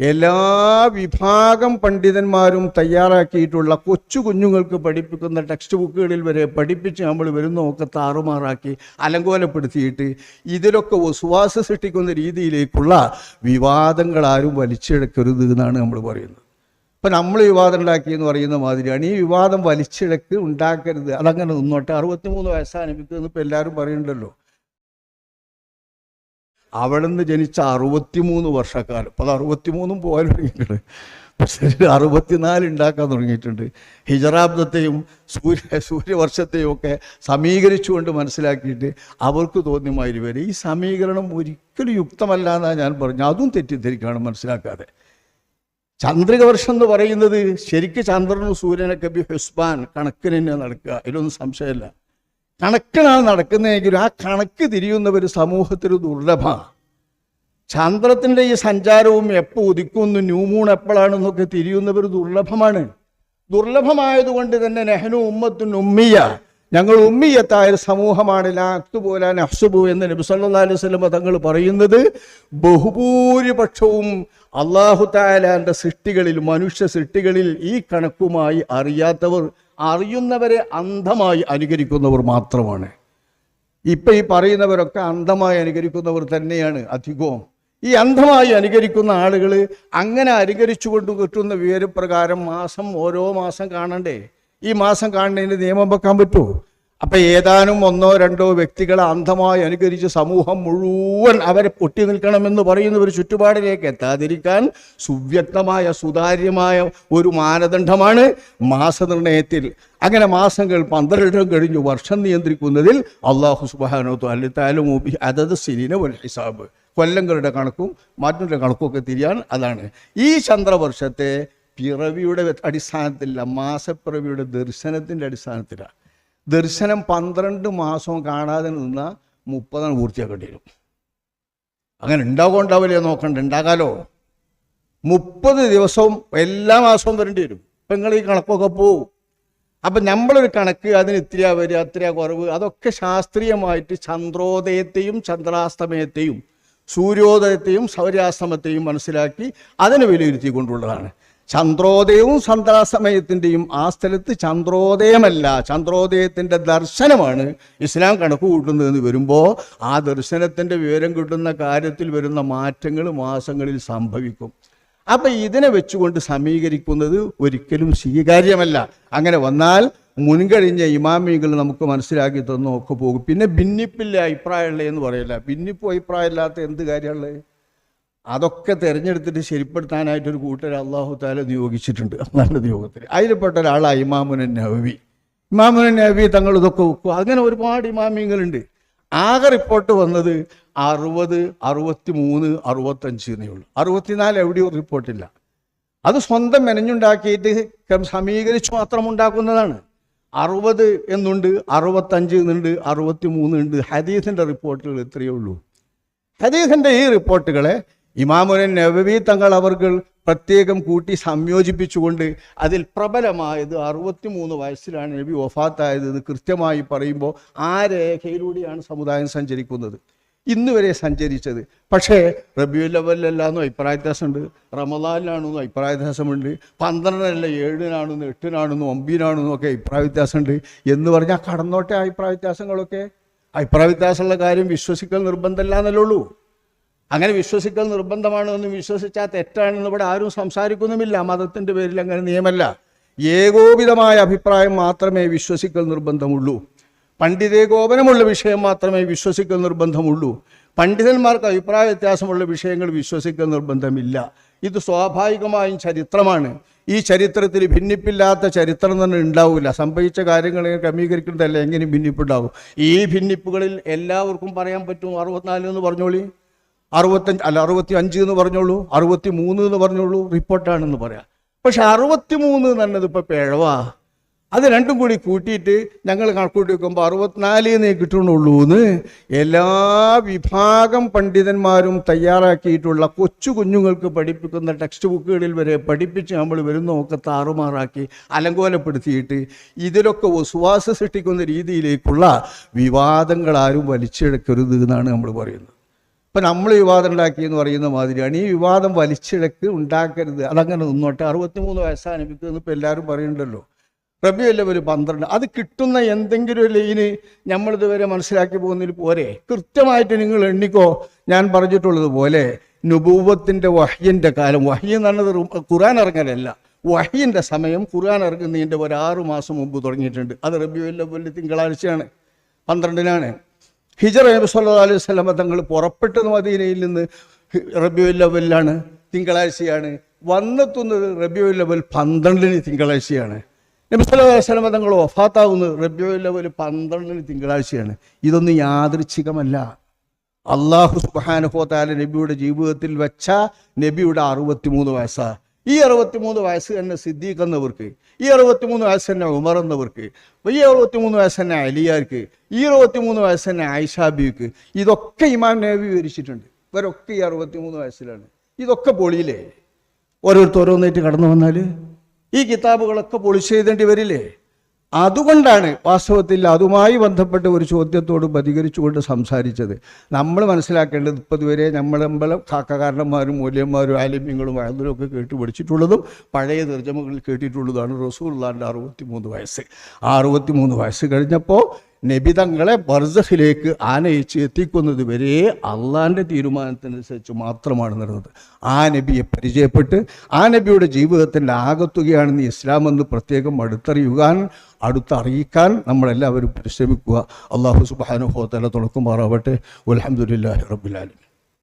എല്ലാ വിഭാഗം പണ്ഡിതന്മാരും തയ്യാറാക്കിയിട്ടുള്ള കൊച്ചു കുഞ്ഞുങ്ങൾക്ക് പഠിപ്പിക്കുന്ന ടെക്സ്റ്റ് ബുക്കുകളിൽ വരെ പഠിപ്പിച്ച് നമ്മൾ വരുന്നതൊക്കെ താറുമാറാക്കി അലങ്കോലപ്പെടുത്തിയിട്ട് ഇതിലൊക്കെ ഉസ്വാസ സൃഷ്ടിക്കുന്ന രീതിയിലേക്കുള്ള വിവാദങ്ങൾ ആരും വലിച്ചെടുക്കരുത് എന്നാണ് നമ്മൾ പറയുന്നത്. ഇപ്പം നമ്മൾ വിവാദം ഉണ്ടാക്കി എന്ന് പറയുന്ന മാതിരിയാണ്. ഈ വിവാദം വലിച്ചിഴക്ക് ഉണ്ടാക്കരുത്. അതങ്ങനെ നിന്നോട്ടെ. അറുപത്തിമൂന്ന് വയസ്സാനിപ്പിക്കുമെന്ന് ഇപ്പം എല്ലാവരും പറയുന്നുണ്ടല്ലോ അവിടുന്ന് ജനിച്ച അറുപത്തിമൂന്ന് വർഷക്കാലം. അപ്പോൾ അത് അറുപത്തിമൂന്നും പോകാൻ തുടങ്ങിയിട്ടുണ്ട്. പക്ഷേ അറുപത്തിനാല് ഉണ്ടാക്കാൻ തുടങ്ങിയിട്ടുണ്ട്. ഹിജറാബ്ദത്തെയും സൂര്യ സൂര്യവർഷത്തെയും ഒക്കെ സമീകരിച്ചുകൊണ്ട് മനസ്സിലാക്കിയിട്ട് അവർക്ക് തോന്നിയമാതിരി വരെ ഈ സമീകരണം ഒരിക്കലും യുക്തമല്ല എന്നാണ് ഞാൻ പറഞ്ഞു. അതും തെറ്റിദ്ധരിക്കുകയാണ് മനസ്സിലാക്കാതെ. ചന്ദ്രിക വർഷം എന്ന് പറയുന്നത് ശരിക്ക് ചന്ദ്രനും സൂര്യനൊക്കെ ബി ഹുസ്ബാൻ കണക്കിന് തന്നെ നടക്കുക. അതിലൊന്നും സംശയമില്ല. കണക്കിനാണ് നടക്കുന്നതെങ്കിലും ആ കണക്ക് തിരിയുന്നവർ സമൂഹത്തിൽ ദുർലഭമാണ് ചന്ദ്രത്തിന്റെ ഈ സഞ്ചാരവും എപ്പോൾ ഉദിക്കുന്നു ന്യൂമൂൺ എപ്പോഴാണെന്നൊക്കെ തിരിയുന്നവർ ദുർലഭമാണ്. ദുർലഭമായതുകൊണ്ട് തന്നെ നെഹ്നു ഉമ്മത്തുൻ ഉമ്മിയ ഞങ്ങൾ ഉമ്മിയത്തായ ഒരു സമൂഹമാണ്. ലാത്തു പോലാൻ നഹ്സുബു എന്ന് നബി സല്ലാ അലൈഹി സ്വലമ തങ്ങൾ പറയുന്നത്. ബഹുഭൂരിപക്ഷവും അള്ളാഹു താലാന്റെ സൃഷ്ടികളിൽ മനുഷ്യ സൃഷ്ടികളിൽ ഈ കണക്കുമായി അറിയാത്തവർ അറിയുന്നവരെ അന്ധമായി അനുകരിക്കുന്നവർ മാത്രമാണ്. ഇപ്പം ഈ പറയുന്നവരൊക്കെ അന്ധമായി അനുകരിക്കുന്നവർ തന്നെയാണ് അധികവും. ഈ അന്ധമായി അനുകരിക്കുന്ന ആളുകൾ അങ്ങനെ അനുകരിച്ചുകൊണ്ട് കിട്ടുന്ന വിവരപ്രകാരം മാസം ഓരോ മാസം കാണണ്ടേ? ഈ മാസം കാണുന്നതിന് നിയമം വെക്കാൻ പറ്റുമോ അപ്പൊ ഏതാനും ഒന്നോ രണ്ടോ വ്യക്തികളെ അന്ധമായി അനുകരിച്ച് സമൂഹം മുഴുവൻ അവരെ പൊട്ടി നിൽക്കണമെന്ന് പറയുന്ന ഒരു ചുറ്റുപാടിലേക്ക് എത്താതിരിക്കാൻ സുവ്യക്തമായ സുതാര്യമായ ഒരു മാനദണ്ഡമാണ് മാസനിർണയത്തിൽ. അങ്ങനെ മാസങ്ങൾ പന്ത്രണ്ടും കഴിഞ്ഞു വർഷം നിയന്ത്രിക്കുന്നതിൽ അള്ളാഹു സുബാനോ അല്ലിത്താലും അതത് സിനിന ഒരു ഹിസാബ്. കൊല്ലങ്ങളുടെ കണക്കും മറ്റുള്ള കണക്കുമൊക്കെ തിരിയാൻ അതാണ്. ഈ ചന്ദ്രവർഷത്തെ പിറവിയുടെ അടിസ്ഥാനത്തിലല്ല മാസപ്പിറവിയുടെ ദർശനത്തിന്റെ അടിസ്ഥാനത്തിലാണ് ദർശനം പന്ത്രണ്ട് മാസവും കാണാതെ നിന്ന മുപ്പതാണ് പൂർത്തിയാക്കേണ്ടി വരും. അങ്ങനെ ഉണ്ടാവുക ഉണ്ടാവില്ലേ നോക്കണ്ട ഉണ്ടാകാലോ? മുപ്പത് ദിവസവും എല്ലാ മാസവും വരേണ്ടി വരും. ഇപ്പം നിങ്ങൾ ഈ കണക്കൊക്കെ പോവും. അപ്പം നമ്മളൊരു കണക്ക് അതിന് ഇത്രയാ വരിക അത്രയാ കുറവ് അതൊക്കെ ശാസ്ത്രീയമായിട്ട് ചന്ദ്രോദയത്തെയും ചന്ദ്രാസ്തമയത്തെയും സൂര്യോദയത്തെയും സൗര്യാസ്തമത്തെയും മനസ്സിലാക്കി അതിനെ വിലയിരുത്തിക്കൊണ്ടുള്ളതാണ്. ചന്ദ്രോദയവും ചന്ദ്രാസമയത്തിന്റെയും ആ സ്ഥലത്ത് ചന്ദ്രോദയമല്ല. ചന്ദ്രോദയത്തിന്റെ ദർശനമാണ് ഇസ്ലാം കണക്ക് കൂട്ടുന്നതെന്ന് വരുമ്പോൾ ആ ദർശനത്തിന്റെ വിവരം കിട്ടുന്ന കാര്യത്തിൽ വരുന്ന മാറ്റങ്ങൾ മാസങ്ങളിൽ സംഭവിക്കും. അപ്പം ഇതിനെ വെച്ചുകൊണ്ട് സമീകരിക്കുന്നത് ഒരിക്കലും സ്വീകാര്യമല്ല. അങ്ങനെ വന്നാൽ മുൻകഴിഞ്ഞ ഇമാമികൾ നമുക്ക് മനസ്സിലാക്കി തന്നു ഒക്കെ പോകും. പിന്നെ ഭിന്നിപ്പില്ല അഭിപ്രായമുള്ളത് എന്ന് പറയില്ല. ഭിന്നിപ്പും അഭിപ്രായമില്ലാത്ത എന്ത് കാര്യമുള്ളത്? അതൊക്കെ തിരഞ്ഞെടുത്തിട്ട് ശരിപ്പെടുത്താനായിട്ടൊരു കൂട്ടർ അള്ളാഹു താല നിയോഗിച്ചിട്ടുണ്ട്. അള്ളാഹിന്റെ നിയോഗത്തിൽ. അതിൽപ്പെട്ട ഒരാളാണ് ഇമാമുനൻ നവവി. ഇമാമുനൻ നവവി തങ്ങൾ ഇതൊക്കെ വെക്കും. അങ്ങനെ ഒരുപാട് ഇമാമിങ്ങളുണ്ട് ആകെ റിപ്പോർട്ട് വന്നത് അറുപത് അറുപത്തി മൂന്ന് അറുപത്തഞ്ച് എന്നേ ഉള്ളൂ. അറുപത്തിനാല് എവിടെയും റിപ്പോർട്ടില്ല അത് സ്വന്തം മെനഞ്ഞുണ്ടാക്കിയിട്ട് സമീകരിച്ച് മാത്രം ഉണ്ടാക്കുന്നതാണ്. അറുപത് എന്നുണ്ട് അറുപത്തഞ്ച് എന്നുണ്ട് അറുപത്തി മൂന്ന് ഉണ്ട് ഹദീസിന്റെ റിപ്പോർട്ടുകൾ ഇത്രയേ ഉള്ളൂ. ഹദീസിന്റെ ഈ റിപ്പോർട്ടുകളെ ഇമാമുനൻ നബവി തങ്ങൾ അവർകൾ പ്രത്യേകം കൂട്ടി സംയോജിപ്പിച്ചുകൊണ്ട് അതിൽ പ്രബലമായത് അറുപത്തിമൂന്ന് വയസ്സിലാണ് നബി വഫാത്തായത് എന്ന് കൃത്യമായി പറയുമ്പോൾ ആ രേഖയിലൂടെയാണ് സമുദായം സഞ്ചരിക്കുന്നത്. ഇന്ന് വരെ സഞ്ചരിച്ചത്. പക്ഷേ റബിയുൽ അവലിലാണെന്നും അഭിപ്രായ വ്യത്യാസമുണ്ട് റമദാനിലാണെന്നും അഭിപ്രായ വ്യത്യാസമുണ്ട് പന്ത്രണ്ടല്ല ഏഴിനാണെന്നും എട്ടിനാണെന്നും ഒമ്പതിനാണെന്നും ഒക്കെ അഭിപ്രായ വ്യത്യാസമുണ്ട് എന്ന് പറഞ്ഞാൽ കടന്നോട്ടെ അഭിപ്രായ വ്യത്യാസങ്ങളൊക്കെ അഭിപ്രായ വ്യത്യാസമുള്ള കാര്യം വിശ്വസിക്കൽ നിർബന്ധമല്ല എന്നല്ലേ ഉള്ളൂ. അങ്ങനെ വിശ്വസിക്കൽ നിർബന്ധമാണ് എന്ന് വിശ്വസിച്ചാൽ തെറ്റാണെന്ന് ഇവിടെ ആരും സംസാരിക്കുന്നുമില്ല. മതത്തിന്റെ പേരിൽ അങ്ങനെ നിയമല്ല. ഏകോപിതമായ അഭിപ്രായം മാത്രമേ വിശ്വസിക്കൽ നിർബന്ധമുള്ളൂ. പണ്ഡിതേകോപനമുള്ള വിഷയം മാത്രമേ വിശ്വസിക്കൽ നിർബന്ധമുള്ളൂ. പണ്ഡിതന്മാർക്ക് അഭിപ്രായ വ്യത്യാസമുള്ള വിഷയങ്ങൾ വിശ്വസിക്കൽ നിർബന്ധമില്ല. ഇത് സ്വാഭാവികമായും ചരിത്രമാണ്. ഈ ചരിത്രത്തിൽ ഭിന്നിപ്പില്ലാത്ത ചരിത്രം തന്നെ ഉണ്ടാവില്ല സംഭവിച്ച കാര്യങ്ങളെ ക്രമീകരിക്കുന്നതല്ല എങ്ങനെ ഭിന്നിപ്പുണ്ടാവും. ഈ ഭിന്നിപ്പുകളിൽ എല്ലാവർക്കും പറയാൻ പറ്റും. അറുപത്തിനാല് എന്ന് പറഞ്ഞോളി. അറുപത്തഞ്ച് അല്ല അറുപത്തി അഞ്ച് എന്ന് പറഞ്ഞോളൂ അറുപത്തി മൂന്ന് എന്ന് പറഞ്ഞോളൂ റിപ്പോർട്ടാണെന്ന് പറയാം. പക്ഷെ അറുപത്തി മൂന്ന് എന്നുള്ളത് ഇപ്പം പിഴവാ. അത് രണ്ടും കൂടി കൂട്ടിയിട്ട് ഞങ്ങൾ കണക്കൂട്ടി വെക്കുമ്പോൾ അറുപത്തിനാല് എന്നേ കിട്ടുന്നുള്ളൂ എന്ന് എല്ലാ വിഭാഗം പണ്ഡിതന്മാരും തയ്യാറാക്കിയിട്ടുള്ള കൊച്ചു കുഞ്ഞുങ്ങൾക്ക് പഠിപ്പിക്കുന്ന ടെക്സ്റ്റ് ബുക്കുകളിൽ വരെ പഠിപ്പിച്ച് നമ്മൾ വരുന്ന വരുന്നതൊക്കെ താറുമാറാക്കി അലങ്കോലപ്പെടുത്തിയിട്ട് ഇതിലൊക്കെ ഉസ്വാസ സൃഷ്ടിക്കുന്ന രീതിയിലേക്കുള്ള വിവാദങ്ങൾ ആരും വലിച്ചെടുക്കരുത് എന്നാണ് നമ്മൾ പറയുന്നത്. ഇപ്പം നമ്മൾ വിവാദം ഉണ്ടാക്കി എന്ന് പറയുന്ന മാതിരിയാണ്. ഈ വിവാദം വലിച്ചിഴക്ക് ഉണ്ടാക്കരുത്. അതങ്ങനെ നിന്നോട്ടെ. അറുപത്തിമൂന്ന് വയസ്സാണ് എനിക്ക് ഇപ്പം എല്ലാവരും പറയുന്നുണ്ടല്ലോ. റബിയല്ല ഒരു പന്ത്രണ്ട്. അത് കിട്ടുന്ന എന്തെങ്കിലും ഒരു ലൈന് നമ്മളിതുവരെ മനസ്സിലാക്കി പോകുന്നതിൽ പോരെ. കൃത്യമായിട്ട് നിങ്ങൾ എണ്ണിക്കോ. ഞാൻ പറഞ്ഞിട്ടുള്ളത് പോലെ നുബൂവത്തിന്റെ വഹ്യന്റെ കാലം. വഹ്യ എന്ന് പറഞ്ഞത് ഖുറാൻ ഇറങ്ങലല്ല. വഹ്യന്റെ സമയം ഖുർആൻ ഇറങ്ങുന്നതിന്റെ ഒരു ആറ് മാസം മുമ്പ് തുടങ്ങിയിട്ടുണ്ട്. അത് റബിയുല്ലവൽ തിങ്കളാഴ്ചയാണ്. പന്ത്രണ്ടിനാണ്. ഹിജർ നബി സല്ലല്ലാഹു അലൈഹി വസല്ലമ തങ്ങൾ പുറപ്പെട്ടത് മദീനയിൽ നിന്ന് റബിയുല്ലവലിലാണ് തിങ്കളാഴ്ചയാണ്. വന്നെത്തുന്നത് റബിയുല്ലവൽ പന്ത്രണ്ടിന് തിങ്കളാഴ്ചയാണ്. നബി സല്ലല്ലാഹു അലൈഹി വസല്ലമ തങ്ങൾ വഫാത്താവുന്നത് റബിയുല്ലവൽ പന്ത്രണ്ടിന് തിങ്കളാഴ്ചയാണ്. ഇതൊന്നും യാദൃച്ഛികമല്ല. അള്ളാഹു സുബാനുഹോത്താല നബിയുടെ ജീവിതത്തിൽ വെച്ച നബിയുടെ അറുപത്തിമൂന്ന് വയസ്സാ. ഈ അറുപത്തിമൂന്ന് വയസ്സ് തന്നെ സിദ്ദീഖ് എന്നവർക്ക് ഈ അറുപത്തിമൂന്ന് വയസ്സ് തന്നെ ഉമർ എന്നവർക്ക് ഈ അറുപത്തിമൂന്ന് വയസ്സ് തന്നെ അലിയാർക്ക് ഈ അറുപത്തിമൂന്ന് വയസ്സ് തന്നെ ആയിഷാബിക്ക് ഇതൊക്കെ ഇമാം നബി വിവരിച്ചിട്ടുണ്ട്. ഇവരൊക്കെ ഈ അറുപത്തിമൂന്ന് വയസ്സിലാണ്. ഇതൊക്കെ പൊളിയില്ലേ? ഓരോരുത്തർ ഓരോന്നായിട്ട് കടന്നു വന്നാൽ ഈ കിതാബുകളൊക്കെ പൊളിച്ച് എഴുതേണ്ടി വരില്ലേ? അതുകൊണ്ടാണ് വാസ്തവത്തിൽ അതുമായി ബന്ധപ്പെട്ട ഒരു ചോദ്യത്തോട് പ്രതികരിച്ചുകൊണ്ട് സംസാരിച്ചത്. നമ്മൾ മനസ്സിലാക്കേണ്ടത് ഇപ്പോൾ ഇതുവരെ നമ്മളെമ്പലം കാക്കകാരന്മാരും മൂല്യന്മാരും ആലിമ്യങ്ങളും ഒക്കെ കേട്ട് പഠിച്ചിട്ടുള്ളതും പഴയ തർജമകളിൽ കേട്ടിട്ടുള്ളതാണ് റസൂള്ളാന്റെ അറുപത്തി മൂന്ന് വയസ്സ്. ആ അറുപത്തി മൂന്ന് വയസ്സ് കഴിഞ്ഞപ്പോൾ നബി ബർസഹിലേക്ക് ആനയിച്ച് എത്തിക്കുന്നത് വരെ അള്ളാന്റെ തീരുമാനത്തിനനുസരിച്ച് മാത്രമാണ് നടന്നത്. ആ നബിയെ പരിചയപ്പെട്ട് ആ നബിയുടെ ജീവിതത്തിന്റെ ആകത്തുകയാണെന്ന് ഇസ്ലാം എന്ന് പ്രത്യേകം അടുത്തറിയുവാൻ അടുത്തറിയിക്കാൻ നമ്മളെല്ലാവരും പരിശ്രമിക്കുക. അള്ളാഹു സുബാനുഭവത്തല തുണക്കുമാറാവട്ടെ. അലഹമുല്ലാ റബ്ബുലാലും